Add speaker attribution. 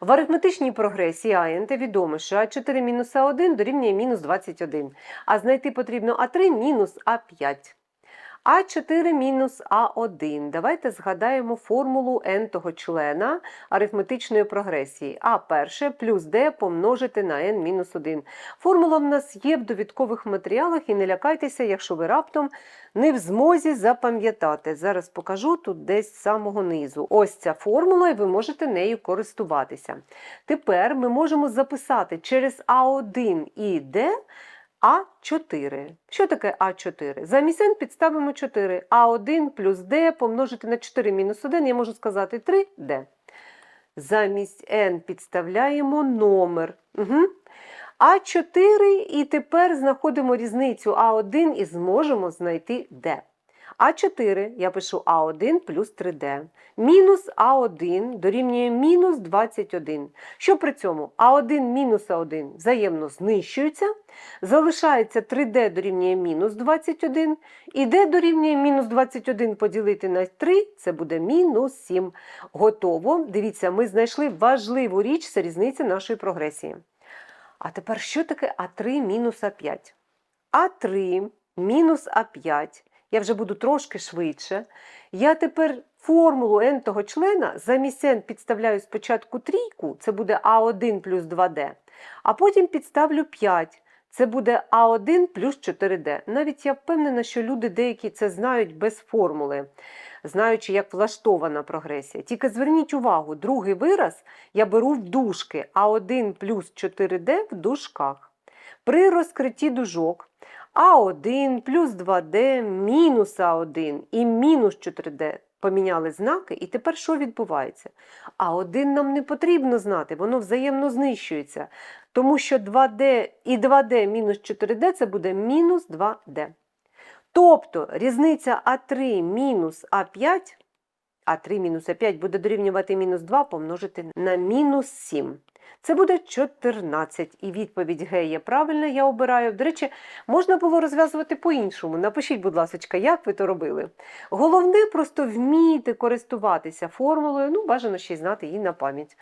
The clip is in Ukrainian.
Speaker 1: В арифметичній прогресії АНТ відомо, що А4 мінус А1 дорівнює мінус 21, а знайти потрібно А3 мінус А5. А4 мінус А1. Давайте згадаємо формулу n-того члена арифметичної прогресії. А перше плюс d помножити на n мінус 1. Формула в нас є в довідкових матеріалах і не лякайтеся, якщо ви раптом не в змозі запам'ятати. Зараз покажу тут десь з самого низу. Ось ця формула, і ви можете нею користуватися. Тепер ми можемо записати через А1 і d А4. Що таке А4? Замість n підставимо 4. А1 плюс d помножити на 4 мінус 1, я можу сказати 3d. Замість n підставляємо номер. Угу. А4 і тепер знаходимо різницю А1 і зможемо знайти d. А4 я пишу А1 плюс 3D. Мінус А1 дорівнює мінус 21. Що при цьому? А1 мінус А1 взаємно знищуються. Залишається 3D дорівнює мінус 21. І D дорівнює мінус 21 поділити на 3, це буде мінус 7. Готово. Дивіться, ми знайшли важливу річ, це різниця нашої прогресії. А тепер що таке А3 мінус А5? А3 мінус А5. Я вже буду трошки швидше. Я тепер формулу n-того члена замість n підставляю спочатку трійку, це буде А1 плюс 2D, а потім підставлю 5. Це буде А1 плюс 4D. Навіть я впевнена, що люди деякі це знають без формули, знаючи, як влаштована прогресія. Тільки зверніть увагу, другий вираз я беру в дужки А1 плюс 4D в дужках. При розкритті дужок А1 плюс 2D мінус А1 і мінус 4D поміняли знаки, і тепер що відбувається? А1 нам не потрібно знати, воно взаємно знищується. Тому що 2D і 2D мінус 4D це буде мінус 2D. Тобто різниця А3 мінус А5, А3 мінус А5 буде дорівнювати мінус 2 помножити на мінус 7. Це буде 14. І відповідь Г є правильна, я обираю. До речі, можна було розв'язувати по-іншому. Напишіть, будь ласка, як ви то робили. Головне просто вміти користуватися формулою, ну, бажано ще й знати її на пам'ять.